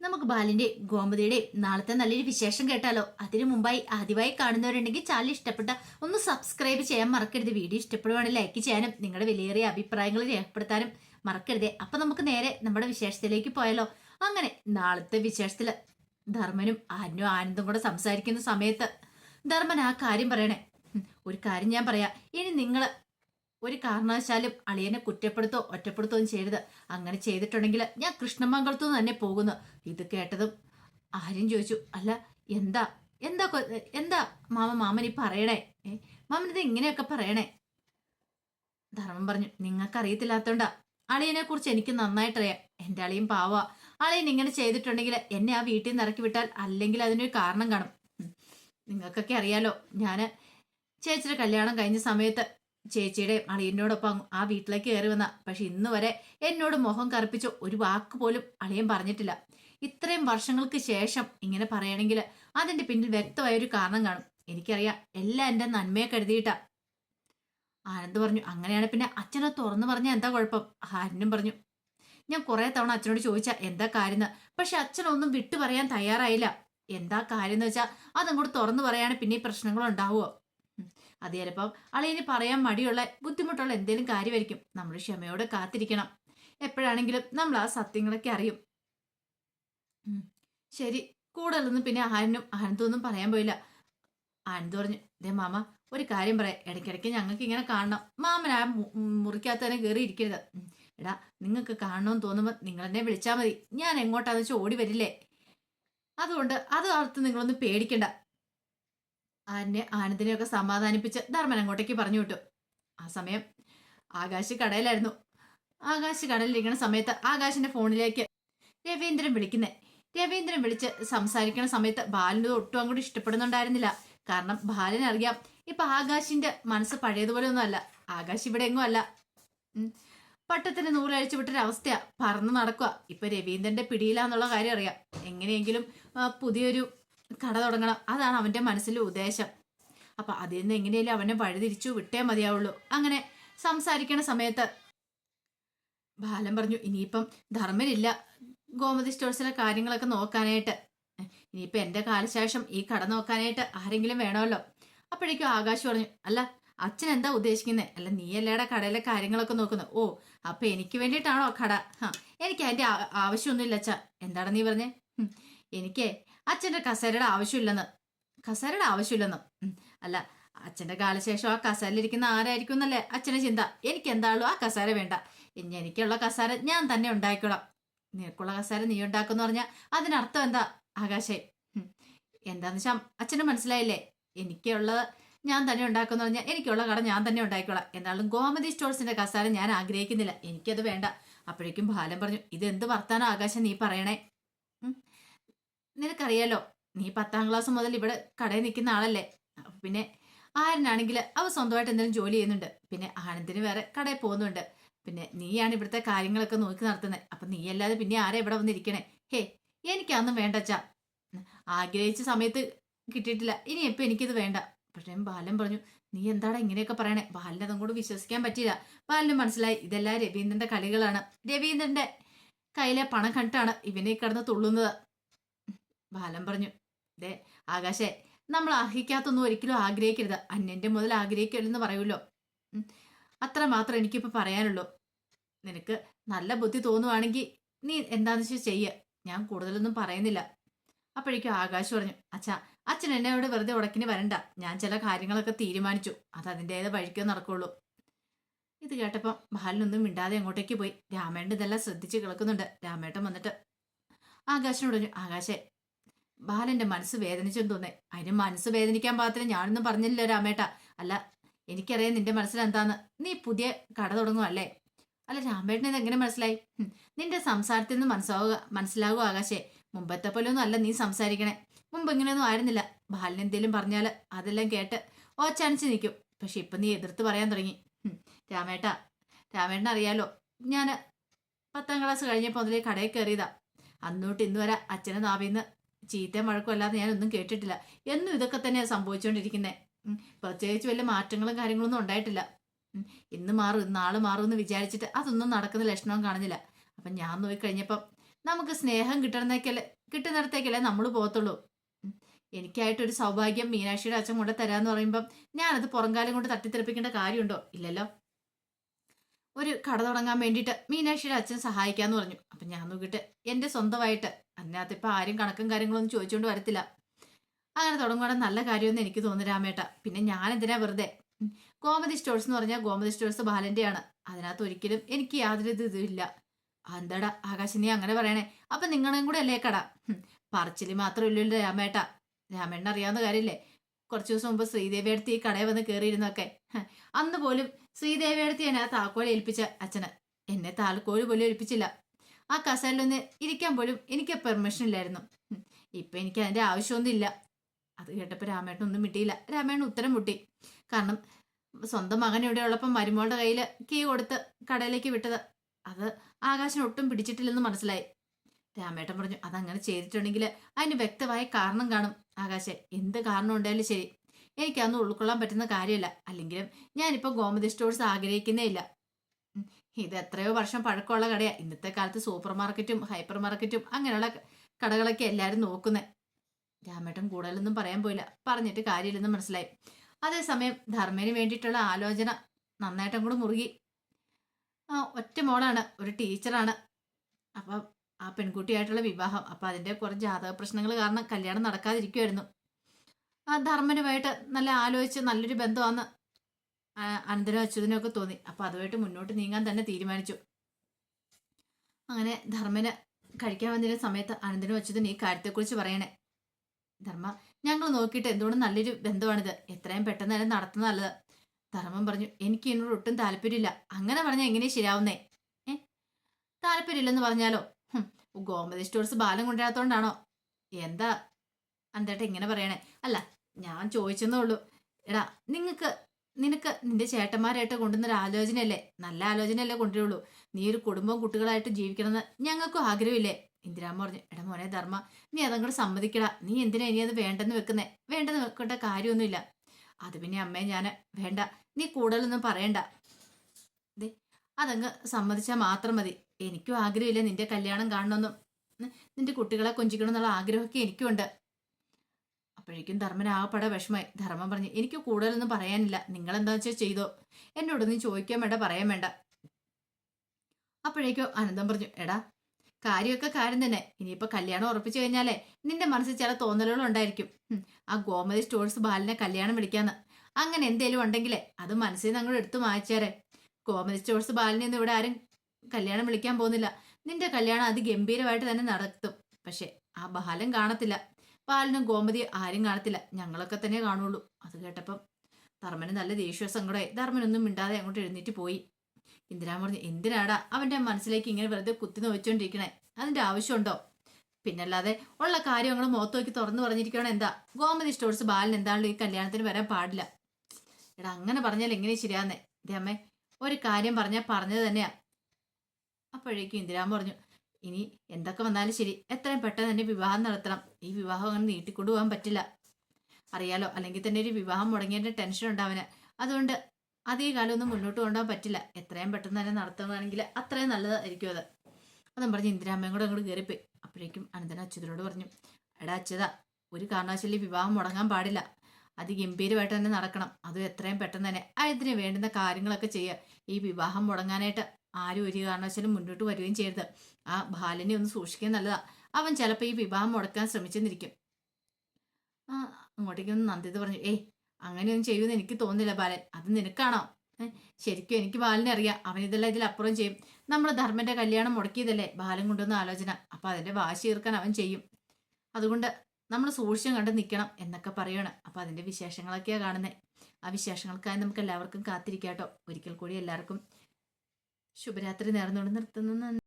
നമുക്ക് ബാലിന്റെ ഗോമതിയുടെ നാളത്തെ നല്ലൊരു വിശേഷം കേട്ടാലോ? അതിനു മുമ്പായി ആദ്യമായി കാണുന്നവരുണ്ടെങ്കിൽ ചാനൽ ഇഷ്ടപ്പെട്ട ഒന്ന് സബ്സ്ക്രൈബ് ചെയ്യാൻ മറക്കരുത്. വീഡിയോ ഇഷ്ടപ്പെടുവാണെങ്കിൽ ലൈക്ക് ചെയ്യാനും നിങ്ങളുടെ വിലയേറിയ അഭിപ്രായങ്ങൾ രേഖപ്പെടുത്താനും മറക്കരുത്. അപ്പൊ നമുക്ക് നേരെ നമ്മുടെ വിശേഷത്തിലേക്ക് പോയാലോ? അങ്ങനെ നാളത്തെ വിശേഷത്തിൽ ധർമ്മനും ആനും ആനന്ദും കൂടെ സംസാരിക്കുന്ന സമയത്ത് ധർമ്മൻ ആ കാര്യം പറയണേ. ഒരു കാര്യം ഞാൻ പറയാം. ഇനി നിങ്ങൾ ഒരു കാരണവശാലും അളിയനെ കുറ്റപ്പെടുത്തോ ഒറ്റപ്പെടുത്തോ ഒന്നും ചെയ്യരുത്. അങ്ങനെ ചെയ്തിട്ടുണ്ടെങ്കിൽ ഞാൻ കൃഷ്ണമംഗലത്തു നിന്ന് തന്നെ പോകുന്നു. ഇത് കേട്ടതും ആര്യം ചോദിച്ചു അല്ല എന്താ? എന്താ എന്താ മാമ മാമൻ ഈ പറയണേ? മാമൻ ഇത് ഇങ്ങനെയൊക്കെ പറയണേ? ധർമ്മം പറഞ്ഞു നിങ്ങൾക്ക് അറിയത്തില്ലാത്തോണ്ടാ അളിയനെ കുറിച്ച് എനിക്ക് നന്നായിട്ടറിയാം. എന്റെ അളിയും പാവ. അളിയൻ ഇങ്ങനെ ചെയ്തിട്ടുണ്ടെങ്കിൽ എന്നെ ആ വീട്ടിൽ നിന്ന് ഇറക്കി വിട്ടാൽ അല്ലെങ്കിൽ അതിനൊരു കാരണം കാണും. നിങ്ങൾക്കൊക്കെ അറിയാലോ ഞാൻ ചേച്ചിയുടെ കല്യാണം കഴിഞ്ഞ സമയത്ത് ചേച്ചിയുടെ അളിയനോടൊപ്പം ആ വീട്ടിലേക്ക് കയറി വന്ന. പക്ഷെ ഇന്ന് വരെ എന്നോട് മുഖം കറുപ്പിച്ച ഒരു വാക്ക് പോലും അളിയൻ പറഞ്ഞിട്ടില്ല. ഇത്രയും വർഷങ്ങൾക്ക് ശേഷം ഇങ്ങനെ പറയണമെങ്കിൽ അതിന്റെ പിന്നിൽ വ്യക്തമായ ഒരു കാരണം കാണും. എനിക്കറിയാം എല്ലാം എന്റെ നന്മയെ കരുതിയിട്ടാ. ആനന്ദ് പറഞ്ഞു അങ്ങനെയാണ് പിന്നെ അച്ഛനെ തുറന്നു പറഞ്ഞ എന്താ കുഴപ്പം? ഹാരനും പറഞ്ഞു ഞാൻ കുറെ തവണ അച്ഛനോട് ചോദിച്ച എന്താ കാര്യം പക്ഷെ അച്ഛനൊന്നും വിട്ടു പറയാൻ തയ്യാറായില്ല. എന്താ കാര്യം എന്ന് വെച്ചാൽ അതങ്ങോട്ട് തുറന്നു പറയാണ് പിന്നെ ഈ പ്രശ്നങ്ങൾ. അത് ചിലപ്പം അളിയന് പറയാൻ മടിയുള്ള ബുദ്ധിമുട്ടുള്ള എന്തെങ്കിലും കാര്യമായിരിക്കും. നമ്മൾ ക്ഷമയോടെ കാത്തിരിക്കണം. എപ്പോഴാണെങ്കിലും നമ്മൾ ആ സത്യങ്ങളൊക്കെ അറിയും. ശരി. കൂടുതലൊന്നും പിന്നെ ആഹാരനും ആനന്ദൊന്നും പറയാൻ പോയില്ല. ആനന്ദ് പറഞ്ഞു ദേ മാമ ഒരു കാര്യം പറയാം. ഇടയ്ക്കിടയ്ക്ക് ഞങ്ങൾക്ക് ഇങ്ങനെ കാണണം. മാമൻ ആ മു- മുറിക്കകത്ത് കയറി ഇരിക്കരുത്. എടാ നിങ്ങൾക്ക് കാണണമെന്ന് തോന്നുമ്പോൾ നിങ്ങൾ എന്നെ വിളിച്ചാൽ മതി. ഞാൻ എങ്ങോട്ടാന്ന് വെച്ചാൽ ഓടി വരില്ലേ? അതുകൊണ്ട് അത് ഓർത്ത് നിങ്ങളൊന്നും പേടിക്കണ്ട. ആനെ ആനന്ദിനെയൊക്കെ സമാധാനിപ്പിച്ച് ധർമ്മൻ അങ്ങോട്ടേക്ക് പറഞ്ഞു വിട്ടു. ആ സമയം ആകാശ് കടയിലായിരുന്നു. ആകാശ് കടലിലിരിക്കുന്ന സമയത്ത് ആകാശിന്റെ ഫോണിലേക്ക് രവീന്ദ്രൻ വിളിക്കുന്നേ. രവീന്ദ്രൻ വിളിച്ച് സംസാരിക്കുന്ന സമയത്ത് ബാലിന് ഒട്ടും അങ്ങോട്ട് ഇഷ്ടപ്പെടുന്നുണ്ടായിരുന്നില്ല. കാരണം ബാലിന് അറിയാം ഇപ്പൊ ആകാശിന്റെ മനസ്സ് പഴയതുപോലെ ഒന്നും അല്ല ആകാശ് ഇവിടെ എങ്ങും അല്ല. പട്ടത്തിന് നൂലഴിച്ചു വിട്ടൊരവസ്ഥയാ. പറന്ന് നടക്കുക ഇപ്പൊ രവീന്ദ്രന്റെ പിടിയിലാന്നുള്ള കാര്യം അറിയാം. എങ്ങനെയെങ്കിലും പുതിയൊരു കട തുടങ്ങണം. അതാണ് അവന്റെ മനസ്സിലെ ഉദ്ദേശം. അപ്പൊ അതിൽ നിന്ന് എങ്ങനെയല്ലേ അവനെ വഴിതിരിച്ചു വിട്ടേ മതിയാവുള്ളൂ. അങ്ങനെ സംസാരിക്കണ സമയത്ത് ബാലൻ പറഞ്ഞു ഇനിയിപ്പം ധർമ്മനില്ല. ഗോമതി സ്റ്റോഴ്സിലെ കാര്യങ്ങളൊക്കെ നോക്കാനായിട്ട്. ഇനിയിപ്പം എന്റെ കാലശേഷം ഈ കട നോക്കാനായിട്ട് ആരെങ്കിലും വേണമല്ലോ. അപ്പോഴേക്കും ആകാശ് പറഞ്ഞു അല്ല അച്ഛൻ എന്താ ഉദ്ദേശിക്കുന്നത് അല്ല നീ കടയിലെ കാര്യങ്ങളൊക്കെ നോക്കുന്നത് ഓ അപ്പൊ എനിക്ക് വേണ്ടിയിട്ടാണോ കട? ഹാ എനിക്ക് അതിന്റെ ആവശ്യമൊന്നുമില്ല അച്ഛ. എന്താണ് നീ പറഞ്ഞേ? എനിക്ക് അച്ഛന്റെ കസേരയുടെ ആവശ്യമില്ലെന്ന്. കസേരയുടെ ആവശ്യമില്ലെന്ന്. അല്ല അച്ഛന്റെ കാലശേഷം ആ കസേരയിലിരിക്കുന്ന ആരായിരിക്കും എന്നല്ലേ അച്ഛന്റെ ചിന്ത. എനിക്ക് എന്താണല്ലോ ആ കസേര വേണ്ട. എനിക്കുള്ള കസേര ഞാൻ തന്നെ ഉണ്ടാക്കിക്കോളാം. നിനക്കുള്ള കസേര നീ ഉണ്ടാക്കുമെന്ന് പറഞ്ഞാൽ അതിനർത്ഥം എന്താ ആകാശേ? എന്താന്ന് വെച്ചാൽ അച്ഛന് മനസ്സിലായില്ലേ? എനിക്കുള്ളത് ഞാൻ തന്നെ ഉണ്ടാക്കുമെന്ന് പറഞ്ഞാൽ എനിക്കുള്ള കട ഞാൻ തന്നെ ഉണ്ടാക്കിക്കോളാം. എന്നാലും ഗോമതി സ്റ്റോൾസിന്റെ കസേര ഞാൻ ആഗ്രഹിക്കുന്നില്ല. എനിക്കത് വേണ്ട. അപ്പോഴേക്കും ബാലൻ പറഞ്ഞു ഇത് എന്ത് വർത്താനോ ആകാശം നീ പറയണേ. നിനക്കറിയാലോ നീ പത്താം ക്ലാസ് മുതൽ ഇവിടെ കടയിൽ നിൽക്കുന്ന ആളല്ലേ? പിന്നെ ആരനാണെങ്കിൽ അവ സ്വന്തമായിട്ട് എന്തെങ്കിലും ജോലി ചെയ്യുന്നുണ്ട്. പിന്നെ ആനന്ദിന് വേറെ കടയിൽ പോകുന്നുണ്ട്. പിന്നെ നീയാണ് ഇവിടുത്തെ കാര്യങ്ങളൊക്കെ നോക്കി നടത്തുന്നത് അപ്പം നീ അല്ലാതെ പിന്നെ ആരെ ഇവിടെ വന്നിരിക്കണേ? ഹേ എനിക്കതൊന്നും വേണ്ട അച്ഛാ. ആഗ്രഹിച്ച സമയത്ത് കിട്ടിയിട്ടില്ല. ഇനി എപ്പോൾ എനിക്കിത് വേണ്ട? പക്ഷേ ബാലൻ പറഞ്ഞു നീ എന്താണ് ഇങ്ങനെയൊക്കെ പറയണേ? ബാലിനെ അതും കൂടെ വിശ്വസിക്കാൻ പറ്റില്ല ബാലിന് മനസ്സിലായി ഇതെല്ലാം രവീന്ദ്രന്റെ കളികളാണ്. രവീന്ദ്രന്റെ കയ്യിലെ പണം കണ്ടിട്ടാണ് ഇവനെ കിടന്ന് തുള്ളുന്നത്. ബാലൻ പറഞ്ഞു ദേ ആകാശേ നമ്മൾ അർഹിക്കാത്തൊന്നും ഒരിക്കലും ആഗ്രഹിക്കരുത്. അന്യന്റെ മുതൽ ആഗ്രഹിക്കരുതെന്ന് പറയൂല്ലോ ഉം. അത്ര മാത്രം എനിക്കിപ്പോൾ പറയാനുള്ളൂ. നിനക്ക് നല്ല ബുദ്ധി തോന്നുവാണെങ്കിൽ നീ എന്താന്ന് വെച്ചാൽ ചെയ്യ. ഞാൻ കൂടുതലൊന്നും പറയുന്നില്ല. അപ്പോഴേക്കും ആകാശ് പറഞ്ഞു അച്ഛാ അച്ഛൻ എന്നെ അവിടെ വെറുതെ ഉടക്കിന് വരണ്ട. ഞാൻ ചില കാര്യങ്ങളൊക്കെ തീരുമാനിച്ചു. അത് അതിന്റേത് വഴിക്കോ നടക്കുള്ളൂ. ഇത് കേട്ടപ്പം ബാലനൊന്നും മിണ്ടാതെ അങ്ങോട്ടേക്ക് പോയി. രാമേട്ടൻ ഇതെല്ലാം ശ്രദ്ധിച്ച് കിടക്കുന്നുണ്ട് രാമേട്ടൻ വന്നിട്ട് ആകാശനോട് പറഞ്ഞു ആകാശേ ബാലന്റെ മനസ്സ് വേദനിച്ചെന്ന് തോന്നേ അതിന് മനസ്സ് വേദനിക്കാൻ പാകത്തിന് ഞാനൊന്നും പറഞ്ഞില്ലല്ലോ രാമേട്ട. അല്ല എനിക്കറിയാം നിന്റെ മനസ്സിൽ എന്താന്ന് നീ പുതിയ കട തുടങ്ങും അല്ലേ അല്ല രാമേട്ടനെ ഇത് എങ്ങനെ മനസ്സിലായി? നിന്റെ സംസാരത്തിൽ നിന്ന് മനസ്സാവുക മനസ്സിലാവുക ആകാശേ. മുമ്പത്തെ പോലെ ഒന്നും അല്ല നീ സംസാരിക്കണേ. മുമ്പ് ഇങ്ങനെയൊന്നും ആയിരുന്നില്ല. ബാലൻ എന്തേലും പറഞ്ഞാൽ അതെല്ലാം കേട്ട് ഓച്ചാനിച്ച് നിൽക്കും. പക്ഷെ ഇപ്പം നീ എതിർത്ത് പറയാൻ തുടങ്ങി. രാമേട്ട രാമേട്ടൻ അറിയാലോ ഞാൻ പത്താം ക്ലാസ് കഴിഞ്ഞപ്പോൾ മുതലേ കടയിൽ കയറിയതാ. അന്നോട്ട് ഇന്ന് വരെ അച്ഛനെ നാവിന്ന് ചീത്തയും മഴക്കും അല്ലാതെ ഞാനൊന്നും കേട്ടിട്ടില്ല. എന്നും ഇതൊക്കെ തന്നെയാണ് സംഭവിച്ചുകൊണ്ടിരിക്കുന്നത് പ്രത്യേകിച്ച് വലിയ മാറ്റങ്ങളും കാര്യങ്ങളൊന്നും ഉണ്ടായിട്ടില്ല. ഇന്ന് മാറും നാളെ മാറും എന്ന് വിചാരിച്ചിട്ട് അതൊന്നും നടക്കുന്ന ലക്ഷണവും കാണുന്നില്ല. അപ്പം ഞാൻ നോക്കി കഴിഞ്ഞപ്പം നമുക്ക് സ്നേഹം കിട്ടുന്നേക്കല്ലേ കിട്ടുന്നിടത്തേക്കല്ലേ നമ്മൾ പോകത്തുള്ളൂ. എനിക്കായിട്ടൊരു സൗഭാഗ്യം മീനാക്ഷിയുടെ അച്ഛൻ കൊണ്ട് തരാമെന്ന് പറയുമ്പം ഞാനത് പുറംകാലം കൊണ്ട് തട്ടിത്തെറിപ്പിക്കേണ്ട കാര്യമുണ്ടോ? ഇല്ലല്ലോ. ഒരു കട തുടങ്ങാൻ വേണ്ടിയിട്ട് മീനാക്ഷിയുടെ അച്ഛൻ സഹായിക്കാന്ന് പറഞ്ഞു. അപ്പം ഞാൻ നോക്കിയിട്ട് എന്റെ സ്വന്തമായിട്ട് അതിനകത്ത് ഇപ്പം ആരും കണക്കും കാര്യങ്ങളൊന്നും ചോദിച്ചുകൊണ്ട് വരത്തില്ല. അങ്ങനെ തുടങ്ങുകയാണ് നല്ല കാര്യമെന്ന് എനിക്ക് തോന്നുന്നു രാമേട്ട. പിന്നെ ഞാൻ എന്തിനാ വെറുതെ. ഗോമതി സ്റ്റോഴ്സ് എന്ന് പറഞ്ഞാൽ ഗോമതി സ്റ്റോഴ്സ് ബാലന്റെയാണ് അതിനകത്ത് ഒരിക്കലും എനിക്ക് യാതൊരു ഇതുമില്ല. എന്താടാ ആകാശ് നീ അങ്ങനെ പറയണേ? അപ്പം നിങ്ങളും കൂടെ അല്ലേ കട? പറച്ചിൽ മാത്രമല്ലോ രാമേട്ട. രാമേണ്ണ അറിയാവുന്ന കാര്യമില്ലേ? കുറച്ച് ദിവസം മുമ്പ് ശ്രീദേവി അടുത്ത് ഈ കടയിൽ വന്ന് കയറിയിരുന്നൊക്കെ അന്ന് പോലും ശ്രീദേവി അടുത്ത് ഞാൻ ആ താക്കോൽ ഏൽപ്പിച്ച അച്ഛന്. എന്നെ താൽക്കോൽ പോലും ഏൽപ്പിച്ചില്ല. ആ കസേരയിലൊന്ന് ഇരിക്കാൻ പോലും എനിക്ക് പെർമിഷൻ ഇല്ലായിരുന്നു. ഇപ്പൊ എനിക്ക് അതിന്റെ ആവശ്യമൊന്നും ഇല്ല അത് കേട്ടപ്പോൾ രാമേട്ടൻ ഒന്നും കിട്ടിയില്ല രാമേട്ടൻ ഉത്തരം മുട്ടി. കാരണം സ്വന്തം മകൻ ഇവിടെ ഉള്ളപ്പം മരുമോളുടെ കയ്യിൽ കീ കൊടുത്ത് കടയിലേക്ക് വിട്ടത്. അത് ആകാശിന് ഒട്ടും പിടിച്ചിട്ടില്ലെന്ന് മനസ്സിലായി. രാമേട്ടൻ പറഞ്ഞു അതങ്ങനെ ചെയ്തിട്ടുണ്ടെങ്കിൽ അതിന് വ്യക്തമായ കാരണം കാണും. ആകാശെ എന്ത് കാരണം ഉണ്ടായാലും ശരി. എനിക്കതൊന്നും ഉൾക്കൊള്ളാൻ പറ്റുന്ന കാര്യമല്ല അല്ലെങ്കിലും ഞാനിപ്പോൾ ഗോമതി സ്റ്റോഴ്സ് ആഗ്രഹിക്കുന്നേ ഇല്ല. ഇത് എത്രയോ വർഷം പഴക്കമുള്ള കടയാണ് ഇന്നത്തെ കാലത്ത് സൂപ്പർ മാർക്കറ്റും ഹൈപ്പർ മാർക്കറ്റും അങ്ങനെയുള്ള കടകളൊക്കെ എല്ലാവരും നോക്കുന്നത് രാമേട്ടൻ കൂടുതലൊന്നും പറയാൻ പോയില്ല. പറഞ്ഞിട്ട് കാര്യമില്ലെന്ന് മനസ്സിലായി. അതേസമയം ധർമ്മേന് വേണ്ടിയിട്ടുള്ള ആലോചന നന്നായിട്ടും കൂടെ മുറുകി. ആ ഒറ്റ മോളാണ്. ഒരു ടീച്ചറാണ്. അപ്പം ആ പെൺകുട്ടിയായിട്ടുള്ള വിവാഹം. അപ്പം അതിന്റെ കുറേ ജാതക പ്രശ്നങ്ങൾ കാരണം കല്യാണം നടക്കാതിരിക്കുമായിരുന്നു ആ ധർമ്മനുമായിട്ട് നല്ല ആലോചിച്ച് നല്ലൊരു ബന്ധമാണെന്ന് അനന്തരം അച്യുതനും ഒക്കെ തോന്നി. അപ്പം അതുമായിട്ട് മുന്നോട്ട് നീങ്ങാൻ തന്നെ തീരുമാനിച്ചു. അങ്ങനെ ധർമ്മന് കഴിക്കാൻ വന്നിരുന്ന സമയത്ത് അനന്തനും അച്യുതൻ ഈ കാര്യത്തെക്കുറിച്ച് പറയണേ. ധർമ്മ ഞങ്ങൾ നോക്കിയിട്ട് എന്തുകൊണ്ട് നല്ലൊരു ബന്ധമാണിത്. എത്രയും പെട്ടെന്ന് തന്നെ നടത്തുന്ന നല്ലത്. ധർമ്മം പറഞ്ഞു എനിക്ക് എന്നോട് ഒട്ടും താല്പര്യമില്ല. അങ്ങനെ പറഞ്ഞാൽ എങ്ങനെ ശരിയാവുന്നേ? ഏ? താല്പര്യമില്ലെന്ന് പറഞ്ഞാലോ? ഗോമതി സ്റ്റോഴ്സ് ബാലം കൊണ്ടുവരാത്തോണ്ടാണോ? എന്താ? അന്തേട്ട ഇങ്ങനെ പറയണേ. അല്ല ഞാൻ ചോദിച്ചെന്നേ ഉള്ളൂ. എടാ നിങ്ങക്ക് നിനക്ക് നിന്റെ ചേട്ടന്മാരായിട്ട് കൊണ്ടുവന്നൊരു ആലോചനയല്ലേ? നല്ല ആലോചനയല്ലേ കൊണ്ടുവരുള്ളൂ. നീ ഒരു കുടുംബവും കുട്ടികളായിട്ട് ജീവിക്കണമെന്ന് ഞങ്ങൾക്കും ആഗ്രഹമില്ലേ? ഇന്ദിരാമ്മ പറഞ്ഞു എടാ മോനെ ധർമ്മ നീ അതങ്ങോട്ട് സമ്മതിക്കടാ. നീ എന്തിനാ ഇനി അത് വേണ്ടെന്ന് വെക്കുന്നേ? വേണ്ടെന്ന് വെക്കേണ്ട കാര്യമൊന്നുമില്ല. അത് പിന്നെ അമ്മയെ ഞാൻ വേണ്ട. നീ കൂടുതലൊന്നും പറയണ്ട. അതങ്ങ് സമ്മതിച്ചാൽ മാത്രം മതി. എനിക്കും ആഗ്രഹമില്ല നിന്റെ കല്യാണം കാണണമെന്നും. നിന്റെ കുട്ടികളെ കൊഞ്ചിക്കണം എന്നുള്ള ആഗ്രഹമൊക്കെ എനിക്കുണ്ട്. അപ്പോഴേക്കും ധർമ്മൻ ആകപ്പെടെ വിഷമായി ധർമ്മം പറഞ്ഞു എനിക്ക് കൂടുതലൊന്നും പറയാനില്ല. നിങ്ങൾ എന്താ വെച്ചാൽ ചെയ്തോ നീ ചോദിക്കാൻ വേണ്ട പറയാൻ വേണ്ട. അപ്പോഴേക്കും അനന്തം പറഞ്ഞു എടാ കാര്യമൊക്കെ കാര്യം തന്നെ. ഇനിയിപ്പോൾ കല്യാണം ഉറപ്പിച്ചു കഴിഞ്ഞാലേ നിന്റെ മനസ്സിൽ ചില തോന്നലുകൾ ഉണ്ടായിരിക്കും. ആ ഗോമതി സ്റ്റോഴ്സ് ബാലിനെ കല്യാണം വിളിക്കാന്ന്. അങ്ങനെ എന്തേലും ഉണ്ടെങ്കിലേ അത് മനസ്സിൽ നിന്ന് അങ്ങോട്ട് എടുത്തു മായച്ചേരെ. ഗോമതി സ്റ്റോഴ്സ് ബാലിനെ ഒന്നും ഇവിടെ ആരും കല്യാണം വിളിക്കാൻ പോകുന്നില്ല. നിന്റെ കല്യാണം അതിഗംഭീരമായിട്ട് തന്നെ നടത്തും. പക്ഷെ ആ ബാലൻ കാണത്തില്ല. ബാലനും ഗോമതി ആരും കാണത്തില്ല. ഞങ്ങളൊക്കെ തന്നെ കാണുള്ളൂ. അത് കേട്ടപ്പം ധർമ്മന് നല്ല ദേഷ്യ സങ്കടമായി. ധർമ്മനൊന്നും മിണ്ടാതെ അങ്ങോട്ട് എഴുന്നേറ്റ് പോയി. ഇന്ദിരാ പറഞ്ഞു എന്തിനാടാ? അവന്റെ മനസ്സിലേക്ക് ഇങ്ങനെ വെറുതെ കുത്തി നോവിച്ചോണ്ടിരിക്കണേ? അതിന്റെ ആവശ്യമുണ്ടോ? പിന്നല്ലാതെ ഉള്ള കാര്യം ഞങ്ങൾ മുഖത്ത് നോക്കി തുറന്നു പറഞ്ഞിരിക്കണം എന്താ? ഗോമതി സ്റ്റോഴ്സ് ബാലൻ എന്താണല്ലോ ഈ കല്യാണത്തിന് വരാൻ പാടില്ല. എടാ അങ്ങനെ പറഞ്ഞാൽ എങ്ങനെ ശരിയാന്നേ ഇതേ അമ്മേ ഒരു കാര്യം പറഞ്ഞാൽ പറഞ്ഞത് തന്നെയാ. അപ്പോഴേക്കും ഇന്ദിരാമ പറഞ്ഞു ഇനി എന്തൊക്കെ വന്നാലും ശരി എത്രയും പെട്ടെന്ന് തന്നെ വിവാഹം നടത്തണം. ഈ വിവാഹം അങ്ങനെ നീട്ടിക്കൊണ്ടുപോകാൻ പറ്റില്ല. അറിയാലോ അല്ലെങ്കിൽ തന്നെ ഒരു വിവാഹം മുടങ്ങിയതിന്റെ ടെൻഷൻ ഉണ്ടാവന് അതുകൊണ്ട് അധിക കാലമൊന്നും മുന്നോട്ട് കൊണ്ടുപോകാൻ പറ്റില്ല. എത്രയും പെട്ടെന്ന് തന്നെ നടത്തുകയാണെങ്കിൽ അത്രയും നല്ലതായിരിക്കും അത്. അതും പറഞ്ഞ് ഇന്ദിരാമ്മയും കൂടെ അങ്ങോട്ട് കയറിപ്പോയി. അപ്പോഴേക്കും അനന്തന അച്യുതനോട് പറഞ്ഞു എടാ അച്യുത ഒരു കാരണവശാലും വിവാഹം മുടങ്ങാൻ പാടില്ല. അത് ഗംഭീരമായിട്ട് തന്നെ നടക്കണം. അതും എത്രയും പെട്ടെന്ന് തന്നെ. അതിന് വേണ്ടുന്ന കാര്യങ്ങളൊക്കെ ചെയ്യുക. ഈ വിവാഹം മുടങ്ങാനായിട്ട് ആരും ഒരു കാരണവശാലും മുന്നോട്ട് വരികയും ചെയ്യരുത്. ആ ബാലനെ ഒന്ന് സൂക്ഷിക്കാൻ നല്ലതാ. അവൻ ചിലപ്പോൾ ഈ വിവാഹം മുടക്കാൻ ശ്രമിച്ചെന്നിരിക്കും. ആ അങ്ങോട്ടേക്കൊന്ന് നന്ദിത പറഞ്ഞു ഏയ് അങ്ങനെയൊന്നും ചെയ്യുമെന്ന് എനിക്ക് തോന്നുന്നില്ല ബാലൻ. അത് നിനക്കാണോ? ശരിക്കും എനിക്ക് ബാലനെ അറിയാം. അവൻ ഇതെല്ലാം ഇതിലപ്പുറം ചെയ്യും. നമ്മൾ ധർമ്മന്റെ കല്യാണം മുടക്കിയതല്ലേ ബാലൻ കൊണ്ടുവന്ന ആലോചന. അപ്പൊ അതിന്റെ വാശി തീർക്കാൻ അവൻ ചെയ്യും. അതുകൊണ്ട് നമ്മൾ സൂക്ഷിച്ചും കണ്ട് നിൽക്കണം എന്നൊക്കെ പറയണം. അപ്പൊ അതിന്റെ വിശേഷങ്ങളൊക്കെയാണ് കാണുന്നത് ആ വിശേഷങ്ങൾക്കായി നമുക്ക് എല്ലാവർക്കും കാത്തിരിക്കാട്ടോ. ഒരിക്കൽ കൂടി എല്ലാവർക്കും ശുഭരാത്രി നേർന്നുകൊണ്ട് നിർത്തുന്നു.